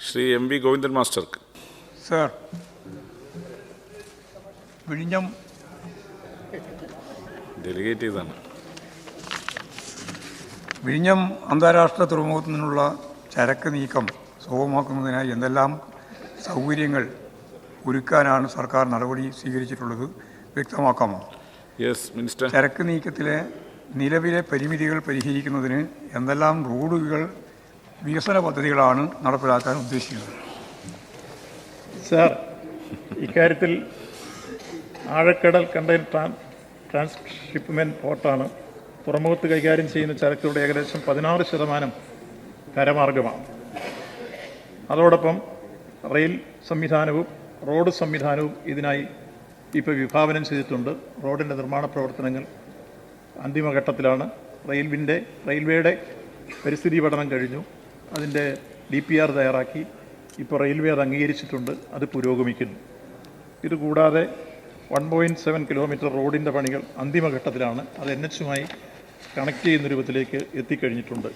Shri M V Govindan മാസ്റ്റർക്ക്. Sir വിഴിഞ്ഞം delegate ചെയ്താണ് വിഴിഞ്ഞം അന്താരാഷ്ട്ര തുറമുഖത്തു നിന്നുള്ള ചരക്ക് നീക്കം സുഗമമാക്കുന്നതിനായി എന്തെല്ലാം സൗകര്യങ്ങൾ ഒരുക്കാനാണ് സർക്കാർ നടപടി സ്വീകരിച്ചിട്ടുള്ളത് വ്യക്തമാക്കാമോ? യെസ് മിനിസ്റ്റർ ചരക്ക് നീക്കത്തിലെ നിലവിലെ പരിമിതികൾ പരിഹരിക്കുന്നതിന് എന്തെല്ലാം റോഡുകൾ വികസന പദ്ധതികളാണ് നടപ്പിലാക്കാൻ ഉദ്ദേശിക്കുന്നത്. സാർ ഇക്കാര്യത്തിൽ ആഴക്കടൽ കണ്ടെയ്നർ ട്രാൻ ട്രാൻസ്ഷിപ്മെന്റ് പോർട്ടാണ് തുറമുഖത്ത് കൈകാര്യം ചെയ്യുന്ന ചരക്കുകളുടെ ഏകദേശം പതിനാറ് ശതമാനം കരമാർഗമാണ്. അതോടൊപ്പം റെയിൽ സംവിധാനവും റോഡ് സംവിധാനവും ഇതിനായി ഇപ്പോൾ വിഭാവനം ചെയ്തിട്ടുണ്ട്. റോഡിന്റെ നിർമ്മാണ പ്രവർത്തനങ്ങൾ അന്തിമഘട്ടത്തിലാണ്. റെയിൽവിന്റെ റെയിൽവേയുടെ പരിസ്ഥിതി പഠനം കഴിഞ്ഞു. അതിന്റെ ഡി പി ആർ തയ്യാറാക്കി ഇപ്പോൾ റെയിൽവേ അത് അംഗീകരിച്ചിട്ടുണ്ട് അത് പുരോഗമിക്കുന്നു. ഇതുകൂടാതെ വൺ പോയിന്റ് സെവൻ കിലോമീറ്റർ റോഡിന്റെ പണികൾ അന്തിമഘട്ടത്തിലാണ് അത് എൻ എച്ചുമായി കണക്ട് ചെയ്യുന്ന രൂപത്തിലേക്ക് എത്തിക്കഴിഞ്ഞിട്ടുണ്ട്.